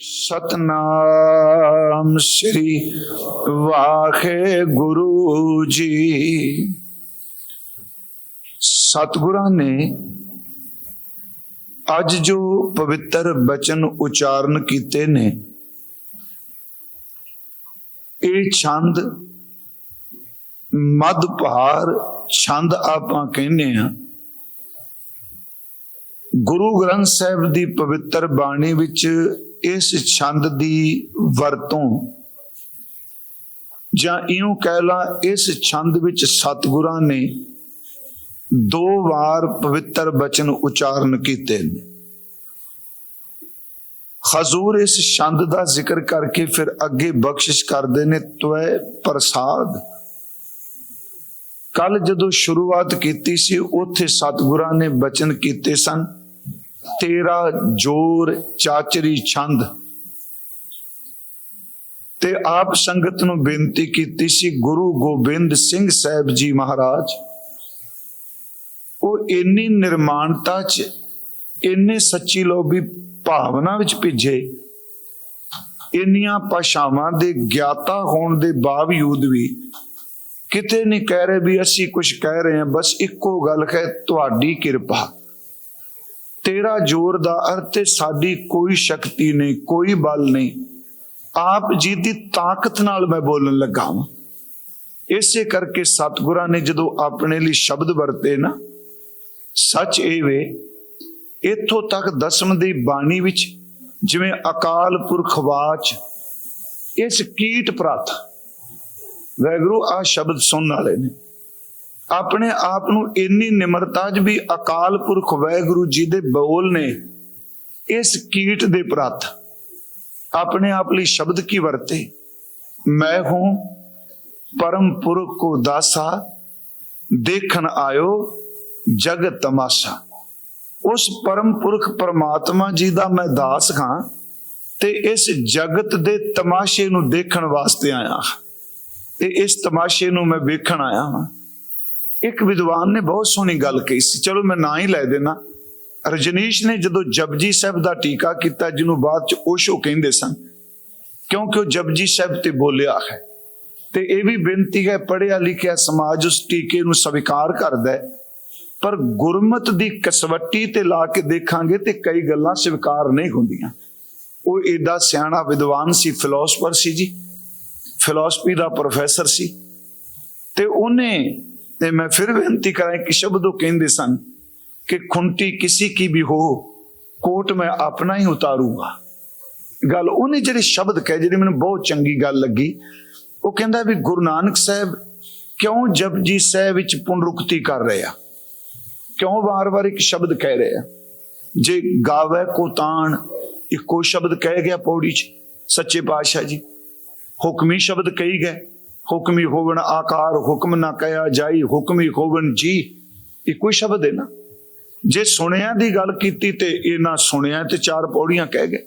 ਸਤਨਾਮ ਸ੍ਰੀ ਵਾਹਿਗੁਰੂ ਜੀ। ਸਤਿਗੁਰਾਂ ਨੇ ਅੱਜ ਜੋ ਪਵਿੱਤਰ ਬਚਨ ਉਚਾਰਨ ਕੀਤੇ ਨੇ, ਇਹ ਛੰਦ ਮਦ ਪਹਾਰ ਛੰਦ ਆਪਾਂ ਕਹਿੰਦੇ ਆ ਗੁਰੂ ਗ੍ਰੰਥ ਸਾਹਿਬ ਦੀ ਪਵਿੱਤਰ ਬਾਣੀ ਵਿੱਚ ਇਸ ਛੰਦ ਦੀ ਵਰਤੋਂ ਜਾਂ ਇਉਂ ਕਹਿ ਲਾ, ਇਸ ਛੰਦ ਵਿੱਚ ਸਤਿਗੁਰਾਂ ਨੇ ਦੋ ਵਾਰ ਪਵਿੱਤਰ ਬਚਨ ਉਚਾਰਨ ਕੀਤੇ ਨੇ। ਹਜ਼ੂਰ ਇਸ ਛੰਦ ਦਾ ਜ਼ਿਕਰ ਕਰਕੇ ਫਿਰ ਅੱਗੇ ਬਖਸ਼ਿਸ਼ ਕਰਦੇ ਨੇ, ਤਵੈ ਪ੍ਰਸਾਦ। ਕੱਲ ਜਦੋਂ ਸ਼ੁਰੂਆਤ ਕੀਤੀ ਸੀ, ਉੱਥੇ ਸਤਿਗੁਰਾਂ ਨੇ ਬਚਨ ਕੀਤੇ ਸਨ। ਤੇਰਾ ਜੋਰ ਚਾਚਰੀ ਛੰਦ। ਤੇ ਆਪ ਸੰਗਤ ਨੂੰ ਬੇਨਤੀ ਕੀਤੀ ਸੀ, ਗੁਰੂ ਗੋਬਿੰਦ ਸਿੰਘ ਸਾਹਿਬ ਜੀ ਮਹਾਰਾਜ, ਉਹ ਇੰਨੀ ਨਿਰਮਾਣਤਾ ਚ, ਇੰਨੇ ਸੱਚੀ ਲੋਭੀ ਭਾਵਨਾ ਵਿੱਚ ਭਿੱਜੇ, ਇੰਨੀਆਂ ਭਾਸ਼ਾਵਾਂ ਦੇ ਗਿਆਤਾ ਹੋਣ ਦੇ ਬਾਵਜੂਦ ਵੀ ਕਿਤੇ ਨਹੀਂ ਕਹਿ ਰਹੇ ਵੀ ਅਸੀਂ ਕੁਝ ਕਹਿ ਰਹੇ ਹਾਂ, ਬਸ ਇੱਕੋ ਗੱਲ ਹੈ, ਤੁਹਾਡੀ ਕਿਰਪਾ। ਤੇਰਾ ਜ਼ੋਰ ਦਾ ਅਰਥ ਸਾਡੀ ਕੋਈ ਸ਼ਕਤੀ ਨਹੀਂ, ਕੋਈ ਬਲ ਨਹੀਂ। ਆਪ ਜੀ ਦੀ ਤਾਕਤ ਨਾਲ ਮੈਂ ਬੋਲਣ ਲੱਗਾ ਹਾਂ ਇਸੇ ਕਰਕੇ ਸਤਿਗੁਰਾਂ ਨੇ ਜਦੋਂ ਆਪਣੇ ਲਈ ਸ਼ਬਦ ਵਰਤੇ ਨਾ, ਸੱਚ ਇਹ ਵੇ, ਇਥੋਂ ਤੱਕ ਦਸਮ ਦੀ ਬਾਣੀ ਵਿੱਚ ਜਿਵੇਂ ਅਕਾਲ ਪੁਰਖ ਵਾਚ, ਇਸ ਕੀਟ ਪ੍ਰਤ ਵੈਗਰੂ ਆ ਸ਼ਬਦ ਸੁਣਨ ਵਾਲੇ ਨੇ। ਆਪਣੇ ਆਪ ਨੂੰ ਇੰਨੀ ਨਿਮਰਤਾ ਜ ਵੀ ਅਕਾਲ ਪੁਰਖ ਵਾਹਿਗੁਰੂ ਜੀ ਦੇ ਬੋਲ ਨੇ ਇਸ ਕੀਟ ਦੇ ਪ੍ਰਤ ਆਪਣੇ ਆਪ ਲਈ ਸ਼ਬਦ ਕੀ ਵਰਤੇ? ਮੈਂ ਹੂੰ, ਪਰਮ ਪੁਰਖ ਕੋ ਦਾਸਾ, ਦੇਖਣ ਆਇਓ ਜਗਤ ਤਮਾਸ਼ਾ। ਉਸ ਪਰਮ ਪੁਰਖ ਪਰਮਾਤਮਾ ਜੀ ਦਾ ਮੈਂ ਦਾਸ ਹਾਂ ਤੇ ਇਸ ਜਗਤ ਦੇ ਤਮਾਸ਼ੇ ਨੂੰ ਦੇਖਣ ਵਾਸਤੇ ਆਇਆ ਤੇ ਇਸ ਤਮਾਸ਼ੇ ਨੂੰ ਮੈਂ ਵੇਖਣ ਆਇਆ ਹਾਂ। ਇੱਕ ਵਿਦਵਾਨ ਨੇ ਬਹੁਤ ਸੋਹਣੀ ਗੱਲ ਕਹੀ ਸੀ, ਚਲੋ ਮੈਂ ਨਾਂ ਹੀ ਲੈ ਦੇਣਾ ਰਜਨੀਸ਼ ਨੇ ਜਦੋਂ ਜਪਜੀ ਸਾਹਿਬ ਦਾ ਟੀਕਾ ਕੀਤਾ, ਜਿਹਨੂੰ ਬਾਅਦ ਚ ਓਸ਼ੋ ਕਹਿੰਦੇ ਸਨ, ਕਿਉਂਕਿ ਉਹ ਜਪਜੀ ਸਾਹਿਬ ਤੇ ਬੋਲਿਆ ਹੈ। ਤੇ ਇਹ ਵੀ ਬੇਨਤੀ ਹੈ ਪੜਿਆ ਲਿਖਿਆ ਸਮਾਜ ਉਸ ਟੀਕੇ ਨੂੰ ਸਵੀਕਾਰ ਕਰਦਾ ਹੈ। ਪਰ ਗੁਰਮਤ ਦੀ ਕਸਵੱਟੀ ਤੇ ਲਾ ਕੇ ਦੇਖਾਂਗੇ ਤੇ ਕਈ ਗੱਲਾਂ ਸਵੀਕਾਰ ਨਹੀਂ ਹੁੰਦੀਆਂ। ਉਹ ਏਡਾ ਸਿਆਣਾ ਵਿਦਵਾਨ ਸੀ, ਫਿਲਾਸਫਰ ਸੀ ਜੀ, ਫਿਲਾਸਫੀ ਦਾ ਪ੍ਰੋਫੈਸਰ ਸੀ। ਤੇ ਉਹਨੇ ਤੇ ਮੈਂ ਫਿਰ ਬੇਨਤੀ ਕਰਾਂ ਕਿ ਸ਼ਬਦ ਉਹ ਕਹਿੰਦੇ ਸਨ ਕਿ ਖੁੰਟੀ ਕਿਸੇ ਕੀ ਵੀ ਹੋ, ਕੋਟ ਮੈਂ ਆਪਣਾ ਹੀ ਉਤਾਰੂਗਾ। ਗੱਲ ਉਹਨੇ ਜਿਹੜੇ ਸ਼ਬਦ ਕਹੇ, ਜਿਹੜੀ ਮੈਨੂੰ ਬਹੁਤ ਚੰਗੀ ਗੱਲ ਲੱਗੀ। ਉਹ ਕਹਿੰਦਾ ਵੀ ਗੁਰੂ ਨਾਨਕ ਸਾਹਿਬ ਕਿਉਂ ਜਪਜੀ ਸਾਹਿਬ ਵਿੱਚ ਪੁਨਰੁਕਤੀ ਕਰ ਰਹੇ ਆ? ਕਿਉਂ ਵਾਰ-ਵਾਰ ਇੱਕ ਸ਼ਬਦ ਕਹਿ ਰਹੇ ਆ? ਜੇ ਗਾਵੇ ਕੋ ਤਾਣ, ਇੱਕੋ ਸ਼ਬਦ ਕਹਿ ਗਿਆ ਪੌੜੀ 'ਚ, ਸੱਚੇ ਪਾਤਸ਼ਾਹ ਜੀ। ਹੁਕਮੀ ਸ਼ਬਦ ਕਹੀ ਗਏ। ਹੁਕਮੀ ਹੋਵਣ, ਆਕਾਰ ਹੁਕਮ ਨਾ ਕਹਿਆ ਜਾਈ, ਹੁਕਮੀ ਹੋਵਣ ਜੀ। ਇੱਕੋ ਹੀ ਸ਼ਬਦ ਹੈ ਨਾ? ਜੇ ਸੁਣਿਆ ਦੀ ਗੱਲ ਕੀਤੀ ਤੇ ਇਹ ਨਾ ਸੁਣਿਆ ਤੇ ਚਾਰ ਪੌੜੀਆਂ ਕਹਿ ਗਏ।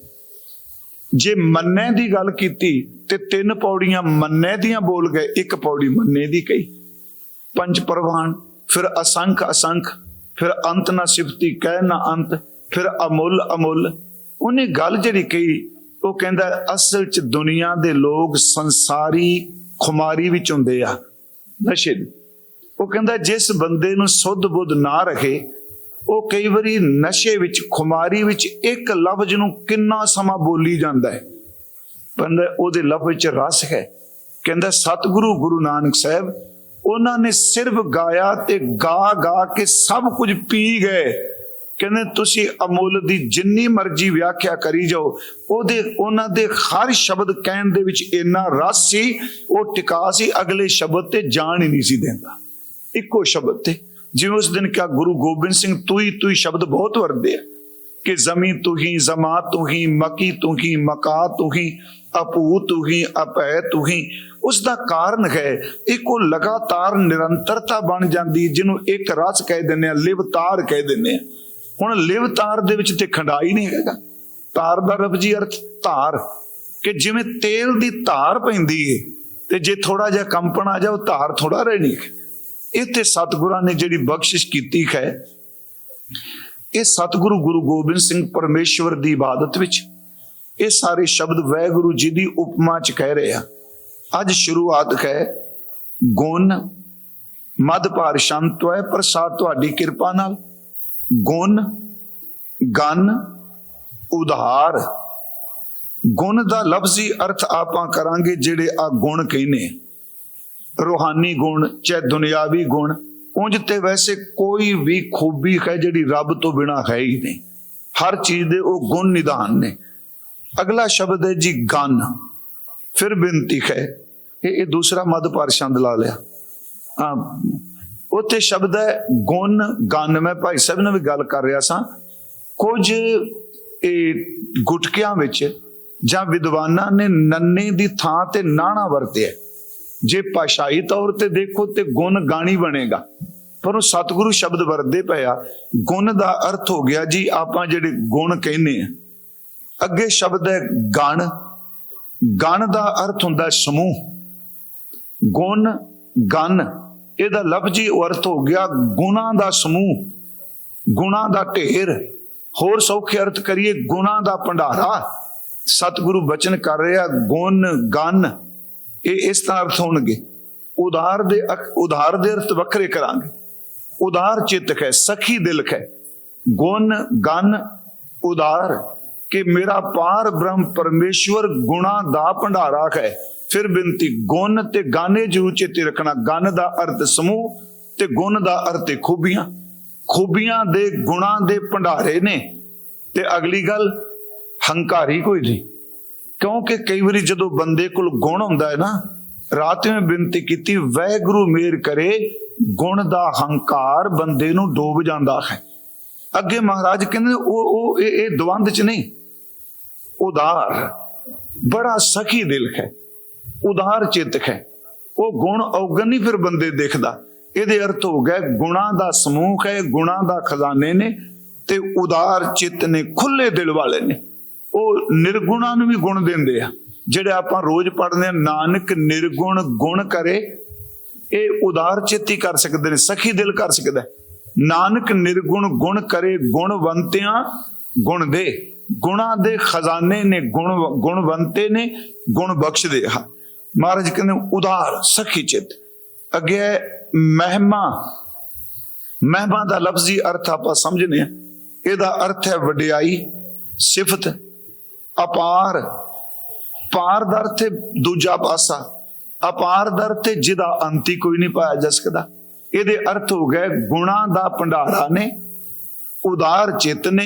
ਜੇ ਮੰਨੇ ਦੀ ਗੱਲ ਕੀਤੀ ਤੇ ਤਿੰਨ ਪੌੜੀਆਂ ਮੰਨੇ ਦੀਆਂ ਬੋਲ ਗਏ, ਇੱਕ ਪੌੜੀ ਮੰਨੇ ਦੀ ਕਹੀ। ਪੰਜ ਪ੍ਰਵਾਨ, ਫਿਰ ਅਸੰਖ ਅਸੰਖ, ਫਿਰ ਅੰਤ ਨਾ ਸਿਫਤੀ, ਕਹਿ ਨਾ ਅੰਤ, ਫਿਰ ਅਮੁੱਲ ਅਮੁੱਲ। ਉਹਨੇ ਗੱਲ ਜਿਹੜੀ ਕਹੀ, ਉਹ ਕਹਿੰਦਾ, ਅਸਲ ਚ ਦੁਨੀਆ ਦੇ ਲੋਕ ਸੰਸਾਰੀ ਖੁਮਾਰੀ ਵਿੱਚ ਹੁੰਦੇ ਆ, ਨਸ਼ੇ ਦੀ। ਉਹ ਕਹਿੰਦਾ, ਜਿਸ ਬੰਦੇ ਨੂੰ ਸੁੱਧ ਬੁੱਧ ਨਾ ਰਹੇ, ਉਹ ਕਈ ਵਾਰੀ ਨਸ਼ੇ ਵਿੱਚ, ਖੁਮਾਰੀ ਵਿੱਚ ਇੱਕ ਲਫ਼ਜ਼ ਨੂੰ ਕਿੰਨਾ ਸਮਾਂ ਬੋਲੀ ਜਾਂਦਾ ਹੈ। ਕਹਿੰਦਾ, ਉਹਦੇ ਲਫ਼ਜ਼ ਵਿੱਚ ਰਸ ਹੈ। ਕਹਿੰਦਾ, ਸਤਿਗੁਰੂ ਗੁਰੂ ਨਾਨਕ ਸਾਹਿਬ, ਉਹਨਾਂ ਨੇ ਸਿਰਫ ਗਾਇਆ ਤੇ ਗਾ ਗਾ ਕੇ ਸਭ ਕੁਝ ਪੀ ਗਏ। ਕਹਿੰਦੇ ਤੁਸੀਂ ਅਮੁੱਲ ਦੀ ਜਿੰਨੀ ਮਰਜ਼ੀ ਵਿਆਖਿਆ ਕਰੀ ਜਾਓ, ਉਹਦੇ, ਉਹਨਾਂ ਦੇ ਹਰ ਸ਼ਬਦ ਕਹਿਣ ਦੇ ਵਿੱਚ ਇੰਨਾ ਰਸ ਸੀ, ਉਹ ਟਿਕਾ ਸੀ, ਅਗਲੇ ਸ਼ਬਦ ਤੇ ਜਾਣ ਹੀ ਨਹੀਂ ਸੀ ਦਿੰਦਾ। ਇੱਕੋ ਸ਼ਬਦ ਤੇ। ਜਿਵੇਂ ਉਸ ਦਿਨ ਕਿਹਾ, ਗੁਰੂ ਗੋਬਿੰਦ ਸਿੰਘ, ਤੂੰ ਤੂੰ ਸ਼ਬਦ ਬਹੁਤ ਵਰਦੇ ਆ ਕਿ ਜ਼ਮੀ ਤੂੰ ਹੀ, ਜ਼ਮਾ ਤੂੰ ਹੀ, ਮਕੀ ਤੂੰ ਹੀ, ਮਕਾ ਤੂੰ ਹੀ, ਅਪੂ ਤੂੰ ਹੀ, ਅਪੈ ਤੂੰ ਹੀ। ਉਸ ਦਾ ਕਾਰਨ ਹੈ, ਇੱਕੋ ਲਗਾਤਾਰ ਨਿਰੰਤਰਤਾ ਬਣ ਜਾਂਦੀ, ਜਿਹਨੂੰ ਇੱਕ ਰਸ ਕਹਿ ਦਿੰਦੇ ਆ, ਲਿਵਤਾਰ ਕਹਿ ਦਿੰਦੇ ਆ। ਹੁਣ ਲਿਵ ਤਾਰ ਦੇ ਵਿੱਚ ਤੇ ਖੰਡਾਈ ਨਹੀਂ ਹੈਗਾ। ਤਾਰ ਦਾ ਲਫ਼ਜ਼ੀ ਅਰਥ ਧਾਰ, ਕਿ ਜਿਵੇਂ ਤੇਲ ਦੀ ਧਾਰ ਪੈਂਦੀ ਏ, ਤੇ ਜੇ ਥੋੜਾ ਜਿਹਾ ਕੰਪਨ ਆ ਜਾ ਉਹ ਧਾਰ ਥੋੜਾ ਰਹਿਣੀ ਹੈ। ਇੱਥੇ ਸਤਿਗੁਰਾਂ ਨੇ ਜਿਹੜੀ ਬਖਸ਼ਿਸ਼ ਕੀਤੀ ਹੈ, ਇਹ ਸਤਿਗੁਰੂ ਗੁਰੂ ਗੋਬਿੰਦ ਸਿੰਘ ਪਰਮੇਸ਼ਵਰ ਦੀ ਇਬਾਦਤ ਵਿੱਚ, ਇਹ ਸਾਰੇ ਸ਼ਬਦ ਵਾਹਿਗੁਰੂ ਜੀ ਦੀ ਉਪਮਾ ਚ ਕਹਿ ਰਹੇ ਆ। ਅੱਜ ਸ਼ੁਰੂਆਤ ਹੈ, ਗੁਣ ਮਦ ਭਾਰ ਸ਼ੰਤ ਹੈ, ਪ੍ਰਸਾਦ ਤੁਹਾਡੀ ਕਿਰਪਾ ਨਾਲ। ਗੁਣ, ਗਨ, ਉਧਾਰ। ਗੁਣ ਦਾ ਲਫ਼ਜ਼ੀ ਅਰਥ ਆਪਾਂ ਕਰਾਂਗੇ ਜਿਹੜੇ ਆ ਗੁਣ ਕਹਿੰਦੇ ਆ। ਰੂਹਾਨੀ ਗੁਣ, ਚਾਹੇ ਦੁਨਿਆਵੀ ਗੁਣ, ਉਂਝ ਤੇ ਵੈਸੇ ਕੋਈ ਵੀ ਖੂਬੀ ਹੈ ਜਿਹੜੀ ਰੱਬ ਤੋਂ ਬਿਨਾ ਹੈ ਹੀ ਨਹੀਂ। ਹਰ ਚੀਜ਼ ਦੇ ਉਹ ਗੁਣ ਨਿਧਾਨ ਨੇ। ਅਗਲਾ ਸ਼ਬਦ ਹੈ ਜੀ ਗਨ। ਫਿਰ ਬੇਨਤੀ ਹੈ ਇਹ ਇਹ ਦੂਸਰਾ ਮਦ ਪਰ ਛੰਦ ਲਾ ਲਿਆ। ਆ ਉੱਥੇ ਸ਼ਬਦ ਹੈ ਗੁਣ, ਗਨ। ਮੈਂ ਭਾਈ ਸਾਹਿਬ ਨਾਲ ਵੀ ਗੱਲ ਕਰ ਰਿਹਾ ਸਾਂ। ਕੁਝ ਇਹ ਗੁਟਕਿਆਂ ਵਿੱਚ ਜਾਂ ਵਿਦਵਾਨਾਂ ਨੇ ਨੰਨੇ ਦੀ ਥਾਂ ਤੇ ਨਾਣਾ ਵਰਤਿਆ ਜੇ ਭਾਸ਼ਾਈ ਤੌਰ ਤੇ ਦੇਖੋ ਤੇ ਗੁਣ ਗਾਣੀ ਬਣੇਗਾ। ਪਰ ਉਹ ਸਤਿਗੁਰੂ ਸ਼ਬਦ ਵਰਦੇ ਪਿਆ ਗੁਣ ਦਾ ਅਰਥ ਹੋ ਗਿਆ ਜੀ, ਆਪਾਂ ਜਿਹੜੇ ਗੁਣ ਕਹਿੰਦੇ ਆ। ਅੱਗੇ ਸ਼ਬਦ ਹੈ ਗਣ। ਗਣ ਦਾ ਅਰਥ ਹੁੰਦਾ ਸਮੂਹ। ਗੁਣ, ਗਨ। ਇਹਦਾ ਲਫ਼ਜ਼ੀ ਅਰਥ ਹੋ ਗਿਆ ਗੁਣਾ ਦਾ ਸਮੂਹ, ਗੁਣਾ ਦਾ ਢੇਰ। ਹੋਰ ਸੌਖੇ ਅਰਥ ਕਰੀਏ, ਗੁਣਾ ਦਾ ਭੰਡਾਰਾ। ਸਤਿਗੁਰੂ ਬਚਨ ਕਰ ਰਿਹਾ, ਗੁਣ, ਗਨ, ਇਹ ਇਸ ਤਰ੍ਹਾਂ ਅਰਥ ਹੋਣਗੇ। ਉਧਾਰ ਦੇ ਅਕ- ਉਧਾਰ ਦੇ ਅਰਥ ਵੱਖਰੇ ਕਰਾਂਗੇ। ਉਧਾਰ ਚਿੱਤ ਹੈ, ਸਖੀ ਦਿਲ ਹੈ। ਗੁਣ, ਗਨ, ਉਧਾਰ, ਕਿ ਮੇਰਾ ਪਾਰ ਬ੍ਰਹਮ ਪਰਮੇਸ਼ਵਰ ਗੁਣਾ ਦਾ ਭੰਡਾਰਾ ਹੈ। ਫਿਰ ਬੇਨਤੀ ਗੁਣ ਤੇ ਗਾਨੇ ਜਰੂਰ ਚੇਤੇ ਰੱਖਣਾ। ਗਨ ਦਾ ਅਰਥ ਸਮੂਹ ਤੇ ਗੁਣ ਦਾ ਅਰਥ ਖੂਬੀਆਂ। ਖੂਬੀਆਂ ਦੇ ਗੁਣਾਂ ਦੇ ਭੰਡਾਰੇ ਨੇ। ਤੇ ਅਗਲੀ ਗੱਲ, ਹੰਕਾਰੀ ਕੋਈ ਨਹੀਂ। ਕਿਉਂਕਿ ਕਈ ਵਾਰੀ ਜਦੋਂ ਬੰਦੇ ਕੋਲ ਗੁਣ ਹੁੰਦਾ ਹੈ ਨਾ, ਰਾਤ ਨੂੰ ਬੇਨਤੀ ਕੀਤੀ ਵਾਹਿਗੁਰੂ ਮੇਰ ਕਰੇ, ਗੁਣ ਦਾ ਹੰਕਾਰ ਬੰਦੇ ਨੂੰ ਡੋਬ ਜਾਂਦਾ ਹੈ। ਅੱਗੇ ਮਹਾਰਾਜ ਕਹਿੰਦੇ, ਉਹ ਉਹ, ਇਹ ਇਹ ਦਵੰਦ ਚ ਨਹੀਂ। ਉਦਾਰ, ਬੜਾ ਸਖੀ ਦਿਲ ਹੈ। ਉਦਾਰ ਚਿੱਤ ਹੈ। ਉਹ ਗੁਣ ਔਗਣ ਨਹੀਂ ਫਿਰ ਬੰਦੇ ਦੇਖਦਾ। ਇਹਦੇ ਅਰਥ ਹੋ ਗਿਆ, ਗੁਣਾ ਦਾ ਸਮੂਹ ਹੈ, ਗੁਣਾ ਦਾ ਖਜ਼ਾਨੇ ਨੇ ਤੇ ਉਦਾਰ ਚਿੱਤ ਨੇ ਖੁੱਲੇ ਦਿਲ ਵਾਲੇ ਨੇ। ਉਹ ਨਿਰਗੁਣਾ ਨੂੰ ਵੀ ਗੁਣ ਦਿੰਦੇ ਆ। ਜਿਹੜੇ ਆਪਾਂ ਰੋਜ਼ ਪੜ੍ਹਦੇ ਆ ਨਾਨਕ ਨਿਰਗੁਣ ਗੁਣ ਕਰੇ, ਇਹ ਉਦਾਰ ਚਿੱਤੀ ਕਰ ਸਕਦੇ ਨੇ, ਸਖੀ ਦਿਲ ਕਰ ਸਕਦਾ। ਨਾਨਕ ਨਿਰਗੁਣ ਗੁਣ ਕਰੇ, ਗੁਣਵੰਤਿਆਂ ਗੁਣ ਦੇ। ਗੁਣਾ ਦੇ ਖਜ਼ਾਨੇ ਨੇ, ਗੁਣ ਗੁਣਵੰਤੇ ਨੇ, ਗੁਣ ਬਖਸ਼ਦੇ ਆ। ਮਹਾਰਾਜ ਕਹਿੰਦੇ ਉਦਾਰ ਸਖੀ ਚਿੱਤ। ਅੱਗੇ ਮਹਿਮਾ ਮਹਿਮਾ ਦਾ ਲਫ਼ਜ਼ੀ ਅਰਥ ਆਪਾਂ ਸਮਝਨੇ ਆ ਇਹਦਾ ਅਰਥ ਹੈ ਵਡਿਆਈ, ਸਿਫਤ, ਅਪਾਰ। ਪਾਰ ਦਾ ਅਰਥ ਦੂਜਾ ਪਾਸਾ, ਅਪਾਰ ਦਾ ਅਰਥ ਜਿਹਦਾ ਅੰਤੀ ਕੋਈ ਨਹੀਂ ਪਾਇਆ ਜਾ ਸਕਦਾ। ਇਹਦੇ ਅਰਥ ਹੋ ਗਏ, ਗੁਣਾ ਦਾ ਭੰਡਾਰਾ ਨੇ ਉਦਾਰ ਚਿੱਤ ਨੇ,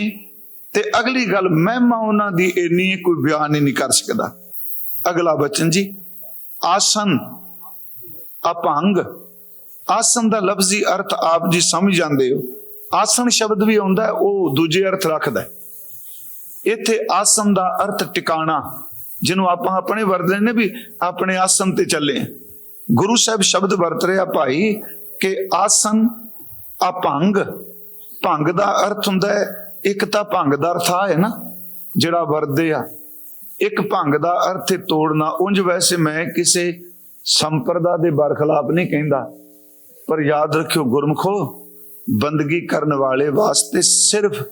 ਤੇ ਅਗਲੀ ਗੱਲ, ਮਹਿਮਾ ਉਹਨਾਂ ਦੀ ਇੰਨੀ ਕੋਈ ਬਿਆਨ ਨਹੀਂ ਕਰ ਸਕਦਾ। ਅਗਲਾ ਬਚਨ ਜੀ। ਆਸਨ, ਅਪੰਗ। ਆਸਨ ਦਾ ਲਫ਼ਜ਼ੀ ਅਰਥ ਆਪ ਜੀ ਸਮਝ ਜਾਂਦੇ ਹੋ। ਆਸਨ ਸ਼ਬਦ ਵੀ ਆਉਂਦਾ ਉਹ ਦੂਜੇ ਅਰਥ ਰੱਖਦਾ ਇੱਥੇ ਆਸਨ ਦਾ ਅਰਥ ਟਿਕਾਣਾ, ਜਿਹਨੂੰ ਆਪਾਂ ਆਪਣੇ ਵਰਤਦੇ ਨੇ ਵੀ ਆਪਣੇ ਆਸਨ ਤੇ ਚੱਲੇ ਹਾਂ। ਗੁਰੂ ਸਾਹਿਬ ਸ਼ਬਦ ਵਰਤ ਰਿਹਾ, ਭਾਈ, ਕਿ ਆਸਨ ਅਪੰਗ, ਭੰਗ ਦਾ ਅਰਥ ਹੁੰਦਾ ਹੈ, ਇੱਕ ਤਾਂ ਭੰਗ ਦਾ ਅਰਥ ਆ ਹੈ ਨਾ, ਜਿਹੜਾ ਵਰਦੇ ਆ। ਇੱਕ ਭੰਗ ਦਾ ਅਰਥ ਹੈ ਤੋੜਨਾ। ਉਂਝ ਵੈਸੇ ਮੈਂ ਕਿਸੇ ਸੰਪਰਦਾ ਦੇ ਬਰਖਲਾਫ ਨਹੀਂ ਕਹਿੰਦਾ, ਪਰ ਯਾਦ ਰੱਖਿਓ ਗੁਰਮਖੋ, ਬੰਦਗੀ ਕਰਨ ਵਾਲੇ ਵਾਸਤੇ ਸਿਰਫ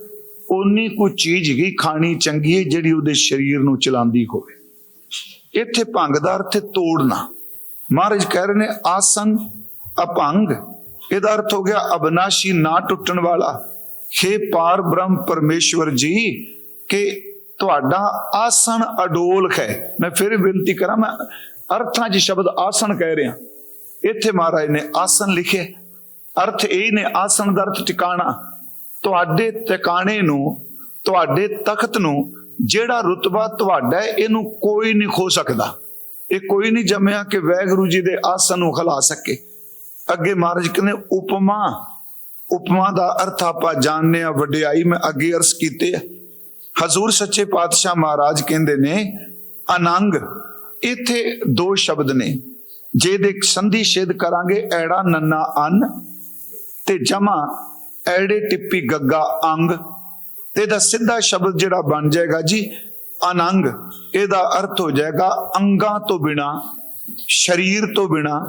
ਓਨੀ ਕੁ ਚੀਜ਼ ਹੀ ਖਾਣੀ ਚੰਗੀ ਹੈ ਜਿਹੜੀ ਉਹਦੇ ਸਰੀਰ ਨੂੰ ਚਲਾਉਂਦੀ ਹੋਵੇ। ਇੱਥੇ ਭੰਗ ਦਾ ਅਰਥ ਹੈ ਤੋੜਨਾ। ਮਹਾਰਾਜ ਕਹਿ ਰਹੇ ਨੇ ਆਸਨ ਅਪੰਗ ਇਹਦਾ ਅਰਥ ਹੋ ਗਿਆ ਅਬਨਾਸ਼ੀ ਨਾ ਟੁੱਟਣ ਵਾਲਾ। ਖੇ ਪਾਰ ਬ੍ਰਹਮ ਪਰਮੇਸ਼ਵਰ ਜੀ, ਕਿ ਤੁਹਾਡਾ ਆਸਣ ਅਡੋਲ ਹੈ। ਮੈਂ ਫਿਰ ਬੇਨਤੀ ਕਰਾਂ, ਮੈਂ ਅਰਥਾਂ 'ਚ ਸ਼ਬਦ ਆਸਣ ਕਹਿ ਰਿਹਾ। ਇੱਥੇ ਮਹਾਰਾਜ ਨੇ ਆਸਨ ਲਿਖਿਆ। ਅਰਥ ਇਹ ਨੇ, ਆਸਣ ਦਾ ਅਰਥ ਟਿਕਾਣਾ। ਤੁਹਾਡੇ ਟਿਕਾਣੇ ਨੂੰ, ਤੁਹਾਡੇ ਤਖਤ ਨੂੰ, ਜਿਹੜਾ ਰੁਤਬਾ ਤੁਹਾਡਾ ਇਹਨੂੰ ਕੋਈ ਨਹੀਂ ਖੋ ਸਕਦਾ। ਇਹ ਕੋਈ ਨਹੀਂ ਜੰਮਿਆ ਕਿ ਵੈਗੁਰੂ ਜੀ ਦੇ ਆਸਣ ਨੂੰ ਖਲਾ ਸਕੇ। ਅੱਗੇ ਮਹਾਰਾਜ ਕਹਿੰਦੇ, ਉਪਮਾ ਉਪਮਾ ਦਾ ਅਰਥ ਆਪਾਂ ਜਾਣਦੇ ਆ ਵਡਿਆਈ ਮੈਂ ਅੱਗੇ ਅਰਸ ਕੀਤੇ ਆ। ਹਜ਼ੂਰ ਸੱਚੇ ਪਾਤਸ਼ਾਹ ਮਹਾਰਾਜ ਕਹਿੰਦੇ ਨੇ, ਅਨੰਗ, ਇੱਥੇ ਦੋ ਸ਼ਬਦ ਨੇ। ਜੇ ਸੰਧੀ ਛੇਦ ਕਰਾਂਗੇ, ਐੜਾ ਨੰਨਾ ਅੰਨ ਤੇ ਜਮਾ ਐੜੇ ਟਿੱਪੀ ਗੱਗਾ ਅੰਗ। ਤੇ ਦਾ ਸਿੱਧਾ ਸ਼ਬਦ ਜਿਹੜਾ ਬਣ ਜਾਏਗਾ ਜੀ, ਅਨੰਗ, ਇਹਦਾ ਅਰਥ ਹੋ ਜਾਏਗਾ ਅੰਗਾਂ ਤੋਂ ਬਿਨਾ, ਸਰੀਰ ਤੋਂ ਬਿਨਾ।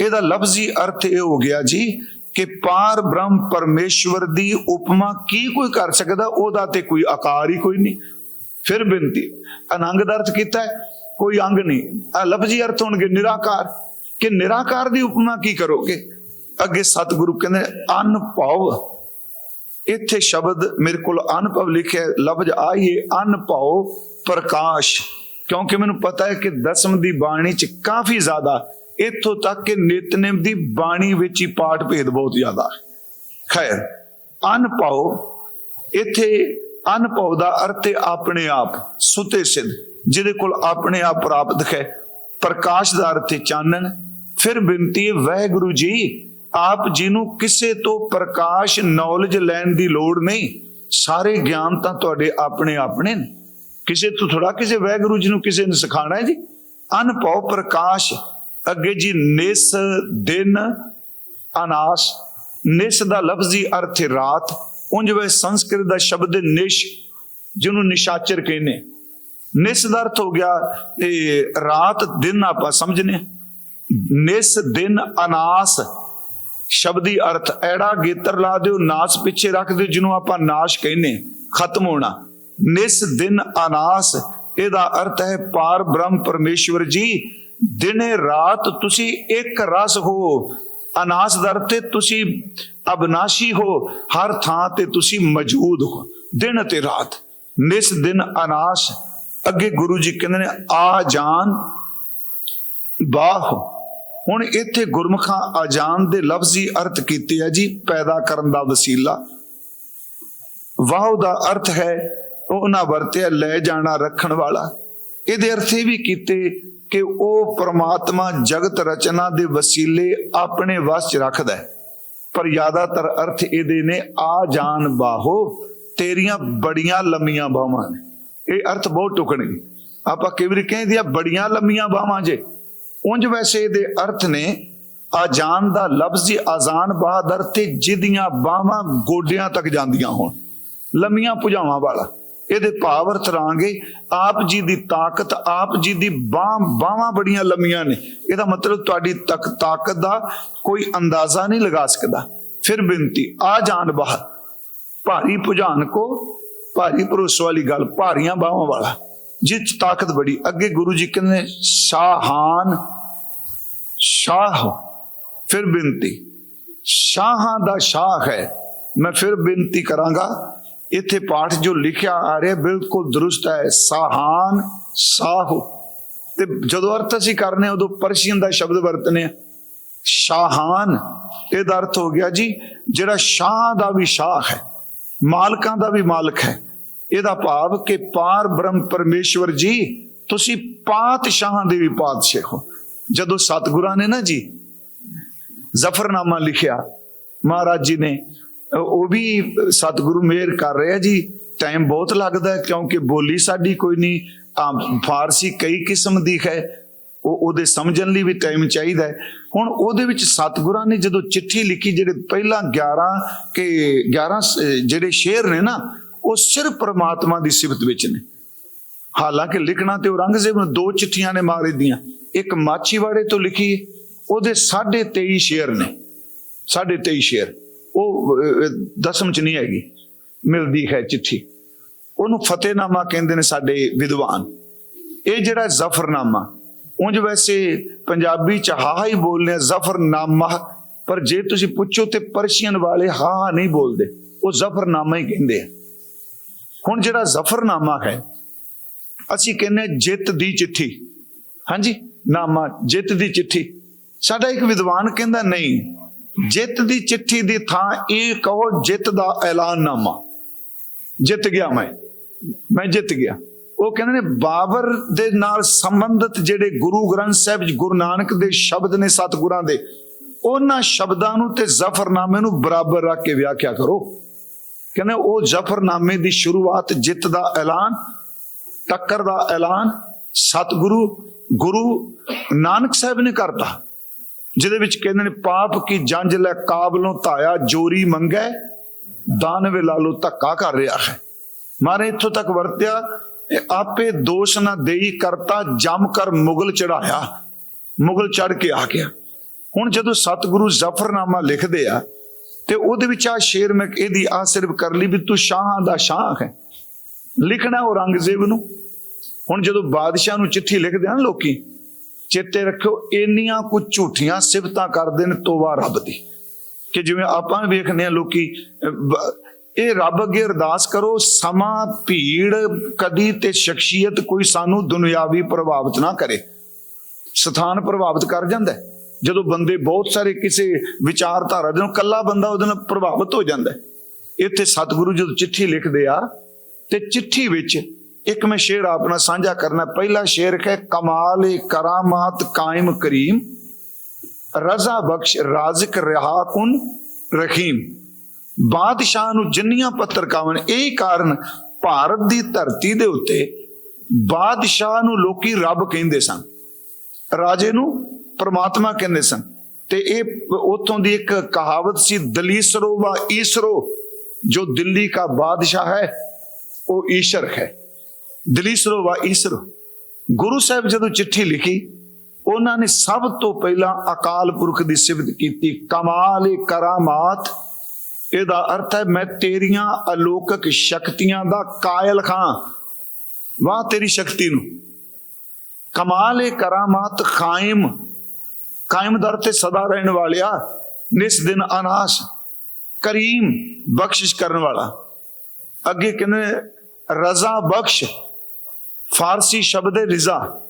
ਇਹਦਾ ਲਫ਼ਜ਼ੀ ਅਰਥ ਇਹ ਹੋ ਗਿਆ ਜੀ ਕਿ ਪਾਰ ਬ੍ਰਹਮ ਪਰਮੇਸ਼ਵਰ ਦੀ ਉਪਮਾ ਕੀ ਕੋਈ ਕਰ ਸਕਦਾ? ਉਹਦਾ ਤੇ ਕੋਈ ਆਕਾਰ ਹੀ ਕੋਈ ਨਹੀਂ। ਫਿਰ ਬੇਨਤੀ, ਅਨੰਗ ਦਾ ਅਰਥ ਕੀਤਾ ਕੋਈ ਅੰਗ ਨਹੀਂ। ਆ ਲਫ਼ਜ਼ੀ ਅਰਥ ਹੋਣਗੇ ਨਿਰਾਕਾਰ। ਕਿ ਨਿਰਾਕਾਰ ਦੀ ਉਪਮਾ ਕੀ ਕਰੋਗੇ? ਅੱਗੇ ਸਤਿਗੁਰੂ ਕਹਿੰਦੇ, ਅਨਭਵ। ਇੱਥੇ ਸ਼ਬਦ ਮੇਰੇ ਕੋਲ ਅਨਭਵ ਲਿਖਿਆ ਲਫ਼ਜ਼ ਆਈਏ, ਅਨਭਵ ਪ੍ਰਕਾਸ਼। ਕਿਉਂਕਿ ਮੈਨੂੰ ਪਤਾ ਹੈ ਕਿ ਦਸਮ ਦੀ ਬਾਣੀ ਚ ਕਾਫੀ ਜ਼ਿਆਦਾ ਇੱਥੋਂ ਤੱਕ ਕਿ ਨਿਤਨੇਮ ਦੀ ਬਾਣੀ ਵਿੱਚ ਹੀ ਪਾਠ ਭੇਦ ਬਹੁਤ ਜ਼ਿਆਦਾ ਹੈ। ਖੈਰ ਅਨਭਵ ਇੱਥੇ ਅਨਭਵ ਦਾ ਅਰਥ ਹੈ ਆਪਣੇ ਆਪ ਸੁਤੇ ਸਿੱਧ, ਜਿਹਦੇ ਕੋਲ ਆਪਣੇ ਆਪ ਪ੍ਰਾਪਤ ਹੈ। ਪ੍ਰਕਾਸ਼ ਦਾ ਅਰਥ ਹੈ ਚਾਨਣ। ਫਿਰ ਬੇਨਤੀ ਹੈ, ਵਾਹਿਗੁਰੂ ਜੀ, ਆਪ ਜੀ ਨੂੰ ਕਿਸੇ ਤੋਂ ਪ੍ਰਕਾਸ਼ ਨੌਲੇਜ ਲੈਣ ਦੀ ਲੋੜ ਨਹੀਂ, ਸਾਰੇ ਗਿਆਨ ਤਾਂ ਤੁਹਾਡੇ ਆਪਣੇ ਆਪਣੇ ਨੇ। ਕਿਸੇ ਤੋਂ ਥੋੜਾ ਕਿਸੇ ਵਾਹਿਗੁਰੂ ਜੀ ਨੂੰ ਕਿਸੇ ਨੇ ਸਿਖਾਣਾ ਹੈ ਜੀ? ਅਨਭਵ ਪ੍ਰਕਾਸ਼। ਅੱਗੇ ਜੀ, ਨਿਸ ਦਿਨ ਅਨਾਸ, ਨਿਸ ਦਾ ਲਫ਼ਜ਼ੀ ਅਰਥ ਹੈ ਰਾਤ। ਉਂਝ ਵੇ ਸੰਸਕ੍ਰਿਤ ਦਾ ਸ਼ਬਦ ਨਿਸ਼, ਜਿਹਨੂੰ ਨਿਸ਼ਾਚਰ ਕਹਿੰਦੇ ਨਿਸ ਦਾ ਅਰਥ ਹੋ ਗਿਆ ਇਹ ਰਾਤ, ਦਿਨ ਆਪਾਂ ਸਮਝਨੇ ਨਿਸ ਦਿਨ ਅਨਾਸ ਸ਼ਬਦੀ ਅਰਥ, ਐੜਾ ਗੇਤਰ ਲਾ ਦਿਓ, ਨਾਸ ਪਿੱਛੇ ਰੱਖ ਦਿਓ, ਜਿਹਨੂੰ ਆਪਾਂ ਨਾਸ਼ ਕਹਿੰਦੇ ਖਤਮ ਹੋਣਾ। ਨਿਸ ਦਿਨ ਅਨਾਸ, ਇਹਦਾ ਅਰਥ ਹੈ ਪਾਰ ਬ੍ਰਹਮ ਪਰਮੇਸ਼ਵਰ ਜੀ ਦਿਨੇ ਰਾਤ ਤੁਸੀਂ ਇੱਕ ਰਸ ਹੋ, ਅਨਾਸ ਦਰ ਤੇ ਤੁਸੀਂ ਅਬਨਾਸ਼ੀ ਹੋ, ਹਰ ਥਾਂ ਤੇ ਤੁਸੀਂ ਮੌਜੂਦ ਹੋ, ਦਿਨ ਤੇ ਰਾਤ। ਨਿਸ ਦਿਨ ਅਨਾਸ, ਅੱਗੇ ਗੁਰੂ ਜੀ ਕਹਿੰਦੇ ਨੇ, ਆ ਜਾਨ ਬਾਹ ਹੁਣ ਇੱਥੇ ਗੁਰਮੁਖਾਂ ਆਜਾਨ ਦੇ ਲਫ਼ਜ਼ੀ ਅਰਥ ਕੀਤੇ ਆ ਜੀ, ਪੈਦਾ ਕਰਨ ਦਾ ਵਸੀਲਾ। ਵਾਹ ਦਾ ਅਰਥ ਹੈ ਉਹਨਾਂ ਵਰਤਿਆ, ਲੈ ਜਾਣਾ, ਰੱਖਣ ਵਾਲਾ। ਇਹਦੇ ਅਰਥ ਇਹ ਵੀ ਕੀਤੇ ਕਿ ਉਹ ਪ੍ਰਮਾਤਮਾ ਜਗਤ ਰਚਨਾ ਦੇ ਵਸੀਲੇ ਆਪਣੇ ਵਸ ਚ ਰੱਖਦਾ ਹੈ। ਪਰ ਜ਼ਿਆਦਾਤਰ ਅਰਥ ਇਹਦੇ ਨੇ, ਆ ਜਾਨ ਬਾਹੋ, ਤੇਰੀਆਂ ਬੜੀਆਂ ਲੰਮੀਆਂ ਬਾਹਾਂ ਨੇ। ਇਹ ਅਰਥ ਬਹੁਤ ਟੁਕਣਗੇ ਆਪਾਂ ਕਈ ਵਾਰੀ ਕਹਿੰਦੇ ਆ ਬੜੀਆਂ ਲੰਮੀਆਂ ਬਾਹਾਂ ਜੇ। ਉਂਝ ਵੈਸੇ ਇਹਦੇ ਅਰਥ ਨੇ ਆਜਾਨ ਦਾ ਲਫ਼ਜ਼ੀ ਆਜ਼ਾਨ ਬਾਦਰ ਤੇ ਜਿਹਦੀਆਂ ਬਾਹਾਂ ਗੋਡਿਆਂ ਤੱਕ ਜਾਂਦੀਆਂ ਹੋਣ। ਲੰਮੀਆਂ ਭੁਜਾਵਾਂ ਵਾਲਾ। ਇਹਦੇ ਭਾਵ ਅਰਥ ਰਾਂਗੇ ਆਪ ਜੀ ਦੀ ਤਾਕਤ, ਆਪ ਜੀ ਦੀ ਬਾਹ, ਬਾਹਾਂ ਬੜੀਆਂ ਲੰਮੀਆਂ ਨੇ। ਇਹਦਾ ਮਤਲਬ ਤੁਹਾਡੀ ਤੱਕ, ਤਾਕਤ ਦਾ ਕੋਈ ਅੰਦਾਜ਼ਾ ਨਹੀਂ ਲਗਾ ਸਕਦਾ। ਫਿਰ ਬੇਨਤੀ, ਆ ਜਾਣ ਬਾਹਰ। ਭਾਰੀ ਭੁਜਾਨ ਕੋ, ਭਾਰੀ ਭਰੋਸੇ ਵਾਲੀ ਗੱਲ, ਭਾਰੀਆਂ ਬਾਹਾਂ ਵਾਲਾ। ਜਿਸ 'ਚ ਤਾਕਤ ਬੜੀ। ਅੱਗੇ ਗੁਰੂ ਜੀ ਕਹਿੰਦੇ, ਸ਼ਾਹਾਨ, ਸ਼ਾਹ ਫਿਰ ਬੇਨਤੀ, ਸ਼ਾਹਾਂ ਦਾ ਸ਼ਾਹ ਹੈ। ਮੈਂ ਫਿਰ ਬੇਨਤੀ ਕਰਾਂਗਾ ਇੱਥੇ ਪਾਠ ਜੋ ਲਿਖਿਆ ਆ ਰਿਹਾ ਬਿਲਕੁਲ ਦਰੁਸਤ ਹੈ, ਸਾਹਾਨ ਸ਼ਾਹ। ਤੇ ਜਦੋਂ ਅਰਥ ਅਸੀਂ ਕਰਨੇ ਉਦੋਂ ਪਰਸ਼ੀਅਨ ਦਾ ਸ਼ਬਦ ਵਰਤਨੇ ਆ। ਸ਼ਾਹਾਨ, ਇਹਦਾ ਅਰਥ ਹੋ ਗਿਆ ਜੀ, ਜਿਹੜਾ ਸ਼ਾਹ ਦਾ ਵੀ ਸ਼ਾਹ ਹੈ, ਮਾਲਕਾਂ ਦਾ ਵੀ ਮਾਲਕ ਹੈ। ਇਹਦਾ ਭਾਵ ਕਿ ਪਾਰ ਬ੍ਰਹਮ ਪਰਮੇਸ਼ਵਰ ਜੀ, ਤੁਸੀਂ ਪਾਤਸ਼ਾਹਾਂ ਦੇ ਵੀ ਪਾਤਸ਼ਾਹ ਹੋ। ਜਦੋਂ ਸਤਿਗੁਰਾਂ ਨੇ ਨਾ ਜੀ, ਜ਼ਫਰਨਾਮਾ ਲਿਖਿਆ, ਮਹਾਰਾਜ ਜੀ ਨੇ ਉਹ ਵੀ ਸਤਿਗੁਰੂ ਮਿਹਰ ਕਰ ਰਿਹਾ ਜੀ। ਟਾਈਮ ਬਹੁਤ ਲੱਗਦਾ ਕਿਉਂਕਿ ਬੋਲੀ ਸਾਡੀ ਕੋਈ ਨਹੀਂ। ਤਾਂ ਫਾਰਸੀ ਕਈ ਕਿਸਮ ਦੀ ਹੈ। ਉਹ ਉਹਦੇ ਸਮਝਣ ਲਈ ਵੀ ਟਾਈਮ ਚਾਹੀਦਾ ਹੈ। ਹੁਣ ਉਹਦੇ ਵਿੱਚ ਸਤਿਗੁਰਾਂ ਨੇ ਜਦੋਂ ਚਿੱਠੀ ਲਿਖੀ ਜਿਹੜੇ ਪਹਿਲਾਂ 11 ਕਿ 11 ਜਿਹੜੇ ਸ਼ੇਰ ਨੇ ਨਾ ਉਹ ਸਿਰਫ ਪ੍ਰਮਾਤਮਾ ਦੀ ਸਿਫਤ ਵਿੱਚ ਨੇ। ਹਾਲਾਂਕਿ ਲਿਖਣਾ ਤੇ ਔਰੰਗਜ਼ੇਬ ਨੂੰ ਦੋ ਚਿੱਠੀਆਂ ਨੇ ਮਾਰੇ ਦੀਆਂ। ਇੱਕ ਮਾਛੀਵਾੜੇ ਤੋਂ ਲਿਖੀ ਹੈ, ਉਹਦੇ 23.5 ਸ਼ੇਰ ਨੇ। 23.5 ਸ਼ੇਰ। ਉਹ ਦਸਮ ਚ ਨਹੀਂ ਹੈਗੀ। ਮਿਲਦੀ ਹੈ ਚਿੱਠੀ। ਉਹਨੂੰ ਫਤਿਹਨਾਮਾ ਕਹਿੰਦੇ ਨੇ ਸਾਡੇ ਵਿਦਵਾਨ। ਇਹ ਜਿਹੜਾ ਜ਼ਫਰਨਾਮਾ ਉਂਝ ਵੈਸੇ ਪੰਜਾਬੀ ਚ ਹਾ ਹੀ ਬੋਲਨੇ ਆ, ਜ਼ਫਰਨਾਮਾ। ਪਰ ਜੇ ਤੁਸੀਂ ਪੁੱਛੋ ਤੇ ਪਰਸ਼ੀਅਨ ਵਾਲੇ ਹਾ ਨਹੀਂ ਬੋਲਦੇ। ਉਹ ਜ਼ਫਰਨਾਮਾ ਹੀ ਕਹਿੰਦੇ ਆ। ਹੁਣ ਜਿਹੜਾ ਜ਼ਫਰਨਾਮਾ ਹੈ ਅਸੀਂ ਕਹਿੰਦੇ ਹਾਂ ਜਿੱਤ ਦੀ ਚਿੱਠੀ। ਹਾਂਜੀ? ਨਾਮਾ ਜਿੱਤ ਦੀ ਚਿੱਠੀ। ਸਾਡਾ ਇੱਕ ਵਿਦਵਾਨ ਕਹਿੰਦਾ ਨਹੀਂ ਜਿੱਤ ਦੀ ਚਿੱਠੀ ਦੀ ਥਾਂ ਇਹ ਕਹੋ, ਜਿੱਤ ਦਾ ਐਲਾਨਨਾਮਾ। ਜਿੱਤ ਗਿਆ ਮੈਂ। ਮੈਂ ਜਿੱਤ ਗਿਆ। ਉਹ ਕਹਿੰਦੇ ਨੇ, ਬਾਬਰ ਦੇ ਨਾਲ ਸੰਬੰਧਿਤ ਜਿਹੜੇ ਗੁਰੂ ਗ੍ਰੰਥ ਸਾਹਿਬ ਵਿੱਚ ਗੁਰੂ ਨਾਨਕ ਦੇ ਸ਼ਬਦ ਨੇ ਸਤਿਗੁਰਾਂ ਦੇ, ਉਹਨਾਂ ਸ਼ਬਦਾਂ ਨੂੰ ਤੇ ਜ਼ਫਰਨਾਮੇ ਨੂੰ ਬਰਾਬਰ ਰੱਖ ਕੇ ਵਿਆਖਿਆ ਕਰੋ। ਕਹਿੰਦੇ, ਉਹ ਜ਼ਫਰਨਾਮੇ ਦੀ ਸ਼ੁਰੂਆਤ ਜਿੱਤ ਦਾ ਐਲਾਨ, ਟੱਕਰ ਦਾ ਐਲਾਨ, ਸਤਿਗੁਰੂ, ਗੁਰੂ ਨਾਨਕ ਸਾਹਿਬ ਨੇ ਕਰਤਾ। ਜਿਹਦੇ ਵਿੱਚ ਕਹਿੰਦੇ ਨੇ, ਪਾਪ ਕੀ ਜੰਜ ਲੈ ਕਾਬਲੋਂ ਧਾਇਆ ਜੋਰੀ ਮੰਗੈ ਦਾਨਵੇ ਲਾਲੋ ਧੱਕਾ ਕਰ ਰਿਹਾ ਹੈ। ਮਾਰੇ, ਇੱਥੋਂ ਤੱਕ ਵਰਤਿਆ ਆਪੇ ਦੋਸ਼ ਨਾ ਦੇਈ ਕਰਤਾ, ਜਮ ਕਰ ਮੁਗਲ ਚੜਾਇਆ। ਮੁਗਲ ਚੜ ਕੇ ਆ ਗਿਆ। ਹੁਣ ਜਦੋਂ ਸਤਿਗੁਰੂ ਜ਼ਫਰਨਾਮਾ ਲਿਖਦੇ ਆ, ਤੇ ਉਹਦੇ ਵਿੱਚ ਆ ਸ਼ੇਰ ਮੈਂ ਇਹਦੀ ਆ ਸਿਰਫ ਕਰ ਲਈ ਵੀ ਤੂੰ ਸ਼ਾਹਾਂ ਦਾ ਸ਼ਾਹ ਹੈ। ਲਿਖਣਾ ਔਰੰਗਜ਼ੇਬ ਨੂੰ। ਹੁਣ ਜਦੋਂ ਬਾਦਸ਼ਾਹ ਨੂੰ ਚਿੱਠੀ ਲਿਖਦੇ ਹਨ ਲੋਕੀ ਚੇਤੇ ਰੱਖਿਓ, ਇੰਨੀਆਂ ਕੁ ਝੂਠੀਆਂ ਸਿਫਤਾਂ ਕਰਦੇ ਨੇ ਤੋਬਾ ਰੱਬ ਦੀ। ਕਿ ਜਿਵੇਂ ਆਪਾਂ ਵੇਖਦੇ ਆ ਲੋਕੀ ਇਹ ਰੱਬ ਅੱਗੇ ਅਰਦਾਸ ਕਰੋ, ਸਮਾਂ, ਭੀੜ ਕਦੀ ਤੇ ਸ਼ਖਸੀਅਤ ਕੋਈ ਸਾਨੂੰ ਦੁਨਿਆਵੀ ਪ੍ਰਭਾਵਿਤ ਨਾ ਕਰੇ। ਸਥਾਨ ਪ੍ਰਭਾਵਿਤ ਕਰ ਜਾਂਦਾ ਜਦੋਂ ਬੰਦੇ ਬਹੁਤ ਸਾਰੇ ਕਿਸੇ ਵਿਚਾਰਧਾਰਾ ਦੇ ਨੂੰ ਕੱਲਾ ਬੰਦਾ ਉਹਦੇ ਨਾਲ ਪ੍ਰਭਾਵਿਤ ਹੋ ਜਾਂਦਾ ਇੱਥੇ ਸਤਿਗੁਰੂ ਜਦੋਂ ਚਿੱਠੀ ਲਿਖਦੇ ਆ, ਤੇ ਚਿੱਠੀ ਵਿੱਚ ਇੱਕ ਮੈਂ ਸ਼ੇਰ ਆਪਣਾ ਸਾਂਝਾ ਕਰਨਾ, ਪਹਿਲਾ ਸ਼ੇਰ ਹੈ, ਕਮਾਲ ਕਰਾਮਾਤ ਕਾਇਮ ਕਰੀਮ, ਰਜ਼ਾ ਬਖਸ਼ ਰਾਜ਼ਕ ਰਹਾ ਕੁਨ ਰਹੀਮ। ਬਾਦਸ਼ਾਹ ਨੂੰ ਜਿੰਨੀਆਂ ਪੱਤਰਕਾਵਾਂ ਨੇ ਕਾਰਨ ਭਾਰਤ ਦੀ ਧਰਤੀ ਦੇ ਉੱਤੇ ਬਾਦਸ਼ਾਹ ਨੂੰ ਲੋਕੀ ਰੱਬ ਕਹਿੰਦੇ ਸਨ, ਰਾਜੇ ਨੂੰ ਪ੍ਰਮਾਤਮਾ ਕਹਿੰਦੇ ਸਨ। ਤੇ ਇਹ ਉਥੋਂ ਦੀ ਇੱਕ ਕਹਾਵਤ ਸੀ, ਦਲੀਸਰੋ ਵਾ ਈਸਰੋ, ਜੋ ਦਿੱਲੀ ਦਾ ਬਾਦਸ਼ਾਹ ਹੈ, ਉਹ ਈਸ਼ਰ ਹੈ। ਦਲੀਸਰੋ ਵਾ ਈਸਰੋ। ਗੁਰੂ ਸਾਹਿਬ ਜਦੋਂ ਚਿੱਠੀ ਲਿਖੀ, ਉਹਨਾਂ ਨੇ ਸਭ ਤੋਂ ਪਹਿਲਾਂ ਅਕਾਲ ਪੁਰਖ ਦੀ ਸਿਫਤ ਕੀਤੀ, ਕਮਾਲ ਕਰਾਮਾਤ। ਇਹਦਾ ਅਰਥ ਹੈ, ਮੈਂ ਤੇਰੀਆਂ ਅਲੌਕਿਕ ਸ਼ਕਤੀਆਂ ਦਾ ਕਾਇਲ ਖਾਂ। ਵਾਹ, ਤੇਰੀ ਸ਼ਕਤੀ ਨੂੰ। ਕਮਾਲ ਏ ਕਰਾਮਾਤ ਕਾਇਮ ਕਾਇਮ ਦਰ ਤੇ ਸਦਾ ਰਹਿਣ ਵਾਲਿਆ, ਨਿਸ ਦਿਨ ਅਨਾਸ। ਕਰੀਮ ਬਖਸ਼ਿਸ਼ ਕਰਨ ਵਾਲਾ। ਅੱਗੇ ਕਹਿੰਦੇ ਰਜ਼ਾ ਬਖਸ਼। ਫਾਰਸੀ ਸ਼ਬਦ ਹੈ ਰਿਜ਼ਾ।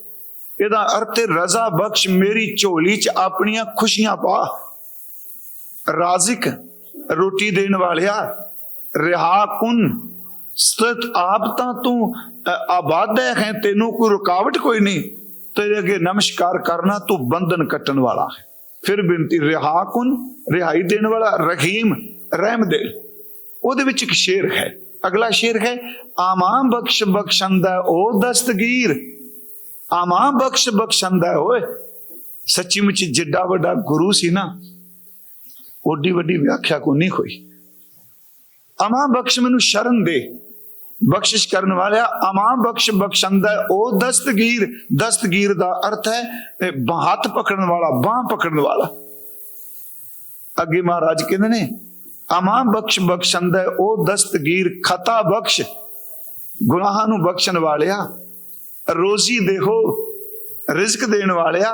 ਇਹਦਾ ਅਰਥ ਹੈ ਰਜ਼ਾ ਬਖਸ਼ ਮੇਰੀ ਝੋਲੀ 'ਚ ਆਪਣੀਆਂ ਖੁਸ਼ੀਆਂ ਪਾ। ਰਾਜ਼ਿਕ ਰੋਟੀ ਦੇਣ ਵਾਲਿਆ ਰਿਹਾ ਕੁਨ। ਸਤ ਆਪ ਤਾਂ ਤੂੰ ਅ, ਆਬਾਦ ਹੈ ਤੈਨੂੰ ਕੋਈ ਰੁਕਾਵਟ ਕੋਈ ਨਹੀਂ। ਤੇਰੇ ਅੱਗੇ ਨਮਸਕਾਰ ਕਰਨਾ ਤੂੰ ਬੰਧਨ ਕੱਟਣ ਵਾਲਾ ਹੈ। ਫਿਰ ਬੇਨਤੀ ਰਿਹਾ ਕੁਨ ਰਿਹਾਈ ਦੇਣ ਵਾਲਾ ਰਹੀਮ ਰਹਿਮ ਦੇ। ਉਹਦੇ ਵਿੱਚ ਇੱਕ ਸ਼ੇਰ ਹੈ। ਅਗਲਾ ਸ਼ੇਰ ਹੈ, ਆਮਾਂ ਬਖਸ਼ ਬਖਸ਼ੰਦਾ ਉਹ ਦਸਤਗੀਰ। ਆਮਾਂ ਬਖਸ਼ ਬਖਸ਼ੰਦਾ ਓਏ ਸੱਚੀ ਮੁੱਚੀ ਜਿੱਡਾ ਵੱਡਾ ਗੁਰੂ ਸੀ ਨਾ, ਓਡੀ ਵੱਡੀ ਵਿਆਖਿਆ ਕੋ ਨਹੀਂ ਹੋਈ। ਅਮਾ ਬਖਸ਼ ਮੈਨੂੰ ਸ਼ਰਨ ਦੇ, ਬਖਸ਼ਿਸ਼ ਕਰਨ ਵਾਲਿਆ ਅਮਾ ਬਖਸ਼ ਬਖਸ਼ੰਦਾ ਉਹ ਦਸਤਗੀਰ। ਦਸਤਗੀਰ ਦਾ ਅਰਥ ਹੈ, ਇਹ ਬਾਂਹ- ਹੱਥ ਪਕੜਨ ਵਾਲਾ, ਬਾਹ ਪਕੜਨ ਵਾਲਾ। ਅੱਗੇ ਮਹਾਰਾਜ ਕਹਿੰਦੇ ਨੇ ਅਮਾ ਬਖਸ਼ ਬਖਸ਼ੰਦਾ, ਉਹ ਦਸਤਗੀਰ ਖਤਾ ਬਖਸ਼। ਗੁਨਾਹਾਂ ਨੂੰ ਬਖਸ਼ਣ ਵਾਲਿਆ, ਰੋਜ਼ੀ ਦੇਹੋ ਰਿਜ਼ਕ ਦੇਣ ਵਾਲਿਆ,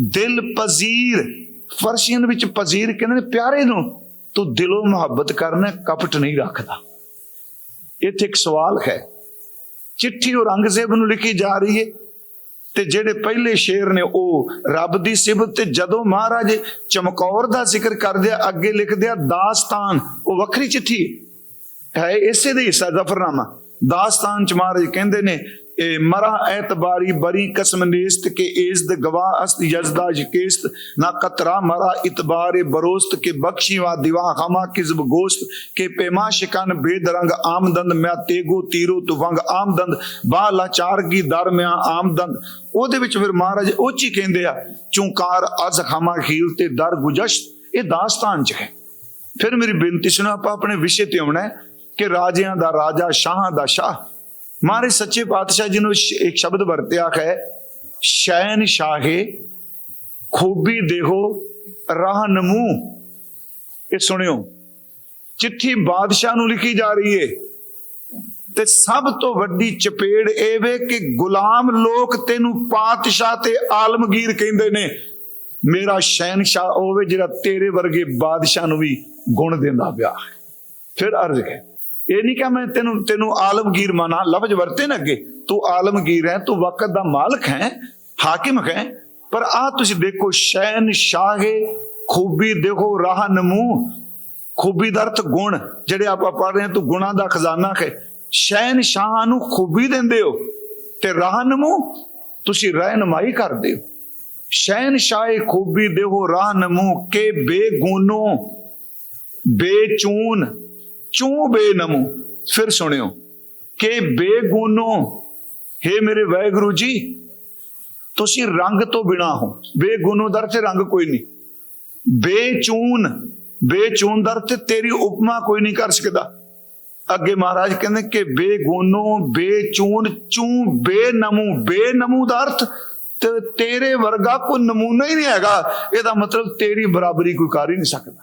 ਦਿਲ ਪਜ਼ੀਰ। ਫਰਸ਼ੀਨ ਵਿੱਚ ਪਜ਼ੀਰ ਕਹਿੰਦੇ ਨੇ, ਪਿਆਰੇ ਨੂੰ ਤੂੰ ਦਿਲੋਂ ਮੁਹੱਬਤ ਕਰਨਾ, ਕਪਟ ਨਹੀਂ ਰੱਖਦਾ। ਇੱਥੇ ਇੱਕ ਸਵਾਲ ਹੈ, ਚਿੱਠੀ ਔਰੰਗਜ਼ੇਬ ਨੂੰ ਲਿਖੀ ਜਾ ਰਹੀ ਹੈ ਤੇ ਜਿਹੜੇ ਪਹਿਲੇ ਸ਼ੇਰ ਨੇ ਉਹ ਰੱਬ ਦੀ ਸਿਫਤ ਤੇ ਜਦੋਂ ਮਹਾਰਾਜ ਚਮਕੌਰ ਦਾ ਜ਼ਿਕਰ ਕਰਦੇ ਆ, ਅੱਗੇ ਲਿਖਦੇ ਆ, ਦਾਸਤਾਨ, ਉਹ ਵੱਖਰੀ ਚਿੱਠੀ ਹੈ। ਇਸੇ ਦੇ ਹਿੱਸਾ, ਜ਼ਫਰਨਾਮਾ। ਦਾਸਤਾਨ ਚ ਮਹਾਰਾਜ ਕਹਿੰਦੇ ਨੇ ਮਰਾ ਐਤਬਾਰੀ ਬਰੀ ਕਸਮ ਨੇਸਤ ਕੇ ਏਜ਼ਦ ਗਵਾਹ ਅਸਤ ਯਜ਼ਦਾ ਯਕੇਸਤ। ਨਾ ਕਤਰਾ ਮਰਾ ਇਤਬਾਰੇ ਬਰੋਸਤ ਕੇ ਬਖਸ਼ੀ ਵਾ ਦਿਵਾ ਖਮਾ ਕਿਜ਼ਬ ਗੋਸ਼ਤ। ਕੇ ਪੇਮਾ ਸ਼ਿਕਨ ਬੇਦਰੰਗ ਆਮਦੰਦ ਮੈਂ ਤੇਗੋ ਤੀਰੋ ਤੁਫੰਗ ਆਮਦੰਦ ਬਾ ਲਾਚਾਰ ਕੀ ਦਰ ਮੈਂ ਆਮਦੰਦ ਉਹਦੇ ਵਿੱਚ ਫਿਰ ਮਹਾਰਾਜ ਉੱਚੀ ਕਹਿੰਦੇ ਆ, ਚੁੰਕਾਰ ਅਜ਼ ਖਮਾ ਖੀਲ ਤੇ ਦਰ ਗੁਜਸ਼ ਇਹ ਦਾਸਤਾਨ ਚ ਹੈ। ਫਿਰ ਮੇਰੀ ਬੇਨਤੀ ਸੁਣੋ, ਆਪਾਂ ਆਪਣੇ ਵਿਸ਼ੇ ਤੇ ਆਉਣਾ ਕਿ ਰਾਜਿਆਂ ਦਾ ਰਾਜਾ, ਸ਼ਾਹਾਂ ਦਾ ਸ਼ਾਹ। ਮਹਾਰਾਜ ਸੱਚੇ ਪਾਤਸ਼ਾਹ ਜੀ ਨੂੰ ਇੱਕ ਸ਼ਬਦ ਵਰਤਿਆ ਹੈ ਸ਼ੈਨ ਸ਼ਾਹੇ ਖੂਬੀ ਦੇਹੋ ਰਾਹ ਨਮੂ ਇਹ ਸੁਣਿਓ, ਚਿੱਠੀ ਬਾਦਸ਼ਾਹ ਨੂੰ ਲਿਖੀ ਜਾ ਰਹੀ ਏ। ਤੇ ਸਭ ਤੋਂ ਵੱਡੀ ਚਪੇੜ ਇਹ ਵੇ ਕਿ ਗੁਲਾਮ ਲੋਕ ਤੈਨੂੰ ਪਾਤਸ਼ਾਹ ਤੇ ਆਲਮਗੀਰ ਕਹਿੰਦੇ ਨੇ। ਮੇਰਾ ਸ਼ਹਿਨशाह ਹੋਵੇ ਜਿਹੜਾ ਤੇਰੇ ਵਰਗੇ ਬਾਦਸ਼ਾਹ ਨੂੰ ਵੀ ਗੁਣ ਦਿੰਦਾ ਪਿਆ। ਫਿਰ ਅਰਜ਼ ਹੈ ਇਹ ਨਹੀਂ ਕਿ ਮੈਂ ਤੈਨੂੰ ਤੈਨੂੰ ਆਲਮਗੀਰ ਮਾਨਾ, ਲਫ਼ਜ਼ ਵਰਤੇ ਨਾ ਅੱਗੇ। ਤੂੰ ਆਲਮਗੀਰ ਹੈ, ਤੂੰ ਵਕਤ ਦਾ ਮਾਲਕ ਹੈ, ਹਾਕਿਮ ਹੈ। ਪਰ ਆ ਤੁਸੀਂ ਦੇਖੋ, ਸ਼ੈਨ ਸ਼ਾਹੇ, ਖੂਬੀ ਦੇਖੋ, ਰਾਹ ਨਮੂ। ਖੂਬੀ ਦਾ ਅਰਥ ਗੁਣ, ਜਿਹੜੇ ਆਪਾਂ ਪੜ੍ਹ ਰਹੇ ਹਾਂ, ਤੂੰ ਗੁਣਾ ਦਾ ਖਜ਼ਾਨਾ ਹੈ। ਸ਼ੈਨ ਸ਼ਾਹ ਨੂੰ ਖੂਬੀ ਦਿੰਦੇ ਹੋ ਤੇ ਰਾਹ ਨਮੂ, ਤੁਸੀਂ ਰਹਿਨਮਾਈ ਕਰਦੇ ਹੋ। ਸ਼ੈਨ ਸ਼ਾਹੇ, ਖੂਬੀ ਦੇਹੋ ਰਾਹ ਨਮੂ, ਕੇ ਬੇਗੁਨੋ, ਬੇਚੂਨ। ਚੂ ਬੇਨਮੋ? ਫਿਰ ਸੁਣਿਓ ਕਿ ਬੇਗੁਨੋ हे ਮੇਰੇ ਵਾਹਿਗੁਰੂ ਜੀ, ਤੁਸੀਂ ਰੰਗ ਤੋਂ ਬਿਨਾ ਹੋ। ਬੇਗੁਨੋ ਦਰ ਤੇ ਰੰਗ ਕੋਈ ਨਹੀਂ। ਬੇਚੂਨ ਬੇਚੂਨ ਦਰ ਤੇ ਤੇਰੀ ਉਪਮਾ ਕੋਈ ਨਹੀਂ ਕਰ ਸਕਦਾ। ਅੱਗੇ ਮਹਾਰਾਜ ਕਹਿੰਦੇ ਕਿ ਬੇਗੁਨੋ, ਬੇਚੂਨ, ਚੂ ਬੇਨਮੂ। ਬੇਨਮੂ ਦਾ ਅਰਥ ਤੇ ਤੇਰੇ ਵਰਗਾ ਕੋਈ ਨਮੂਨਾ ਹੀ ਨਹੀਂ ਹੈਗਾ। ਇਹਦਾ ਮਤਲਬ ਤੇਰੀ ਬਰਾਬਰੀ ਕੋਈ ਕਰ ਹੀ ਨਹੀਂ ਸਕਦਾ।